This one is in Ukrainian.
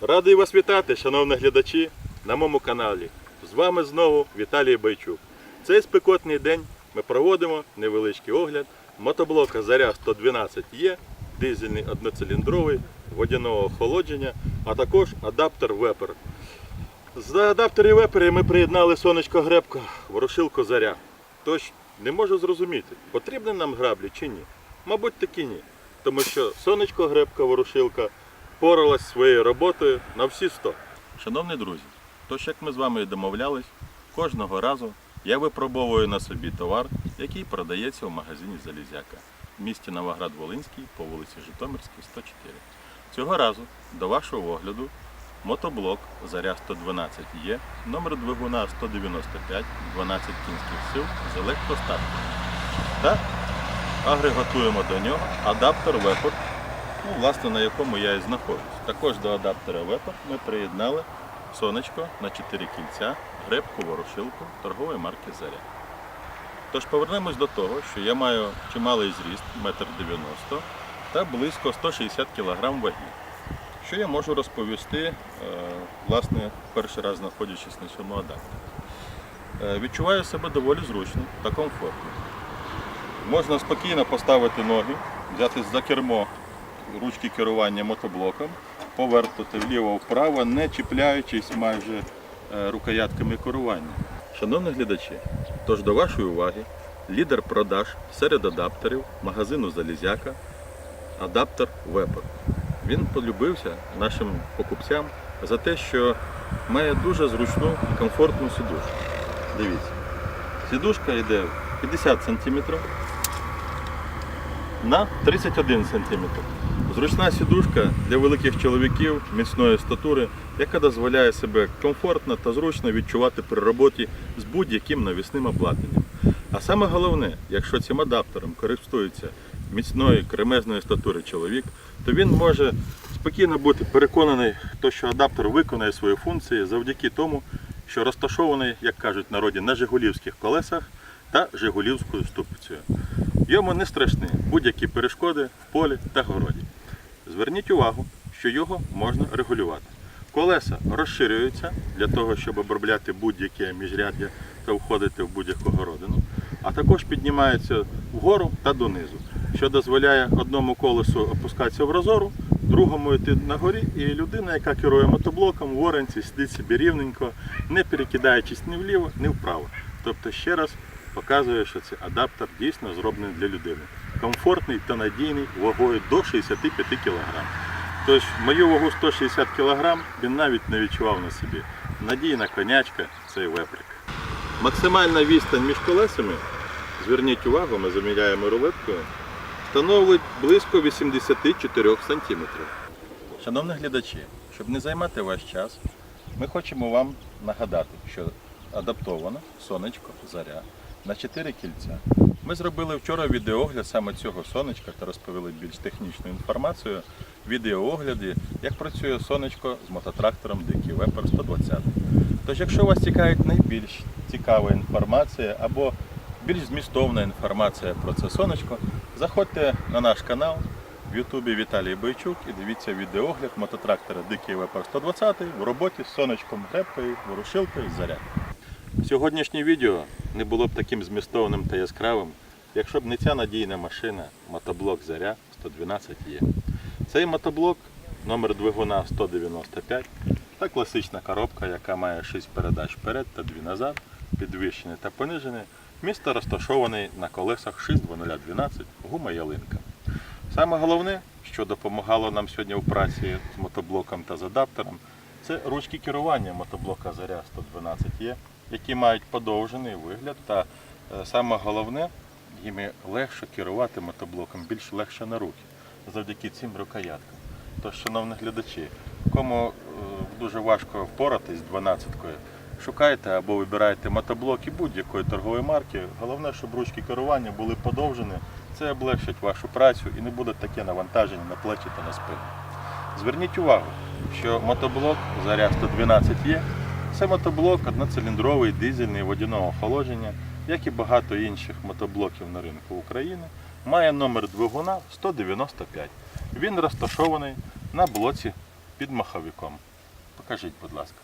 Радий вас вітати, шановні глядачі, на моєму каналі. З вами знову Віталій Байчук. Цей спекотний день ми проводимо невеличкий огляд мотоблока Заря 112 е дизельний одноциліндровий, водяного охолодження, а також адаптер Вепер. За адаптерів Вепер ми приєднали сонечко гребка, ворошилку Заря. Тож не можу зрозуміти, потрібні нам граблі чи ні. Мабуть, таки ні. Тому що сонечко гребка, ворушилка поралась своєю роботою на всі 100. Шановні друзі, тож як ми з вами і домовлялись, кожного разу я випробовую на собі товар, який продається в магазині Залізяка в місті Новоград-Волинський по вулиці Житомирській, 104. Цього разу до вашого огляду мотоблок Заря 112 є, номер двигуна 195, 12 кінських сил з електростаткою. Та агрегатуємо до нього адаптер Вепор, ну, власне, на якому я і знаходжусь. Також до адаптера Вепор ми приєднали сонечко на 4 кільця, гребку, ворошилку торгової марки Заря. Тож повернемось до того, що я маю чималий зріст 1,90 м та близько 160 кг ваги. Що я можу розповісти, е, власне, перший раз знаходячись на цьому адаптері. Е, Відчуваю себе доволі зручно та комфортно. Можна спокійно поставити ноги, взяти за кермо ручки керування мотоблоком, повертати вліво-вправо, не чіпляючись майже е, рукоятками керування. Шановні глядачі, тож до вашої уваги лідер продаж серед адаптерів магазину Залізяка адаптер Вепер. Він полюбився нашим покупцям за те, що має дуже зручну і комфортну сідушку. Дивіться, сідушка йде 50 см на 31 см. Зручна сідушка для великих чоловіків міцної статури, яка дозволяє себе комфортно та зручно відчувати при роботі з будь-яким навісним обладнанням. А саме головне, якщо цим адаптером користується міцної кремезної статури чоловік, то він може спокійно бути переконаний, що адаптер виконує свої функції завдяки тому, що розташований, як кажуть народі, на жигулівських колесах та жигулівською ступицею. Йому не страшні будь-які перешкоди в полі та городі. Зверніть увагу, що його можна регулювати. Колеса розширюються для того, щоб обробляти будь-яке міжряддя та входити в будь-яку городину, а також піднімаються вгору та донизу, що дозволяє одному колесу опускатися в розору, другому йти на горі, і людина, яка керує мотоблоком, в оранці сидить собі рівненько, не перекидаючись ні вліво, ні вправо. Тобто ще раз показує, що цей адаптер дійсно зроблений для людини. Комфортний та надійний вагою до 65 кг. Тож мою вагу 160 кг він навіть не відчував на собі. Надійна конячка цей веприк. Максимальна відстань між колесами, зверніть увагу, ми заміряємо рулеткою, становить близько 84 см. Шановні глядачі, щоб не займати ваш час, ми хочемо вам нагадати, що адаптовано сонечко заря на 4 кільця. Ми зробили вчора відеоогляд саме цього сонечка та розповіли більш технічну інформацію в відеоогляді, як працює сонечко з мототрактором Дикий Вепер 120. Тож, якщо вас цікавить найбільш цікава інформація або більш змістовна інформація про це сонечко, заходьте на наш канал в Ютубі Віталій Бойчук і дивіться відеоогляд мототрактора Дикий Вепер 120 в роботі з сонечком гребкою, ворушилкою заря. Сьогоднішнє відео не було б таким змістовним та яскравим, якщо б не ця надійна машина мотоблок Заря 112 є. Цей мотоблок номер двигуна 195 та класична коробка, яка має 6 передач вперед та 2 назад, підвищений та понижений, місто розташований на колесах 62012 гума ялинка. Саме головне, що допомагало нам сьогодні в праці з мотоблоком та з адаптером, це ручки керування мотоблока Заря 112 є, які мають подовжений вигляд та е, саме головне, їми легше керувати мотоблоком, більш легше на руки завдяки цим рукояткам. Тож, шановні глядачі, кому е, дуже важко впоратись з 12-кою, шукайте або вибирайте мотоблоки будь-якої торгової марки. Головне, щоб ручки керування були подовжені. Це облегшить вашу працю і не буде таке навантаження на плечі та на спину. Зверніть увагу, що мотоблок Заря 112 є. Це мотоблок одноциліндровий дизельний водяного охолодження, як і багато інших мотоблоків на ринку України, має номер двигуна 195. Він розташований на блоці під маховиком. Покажіть, будь ласка.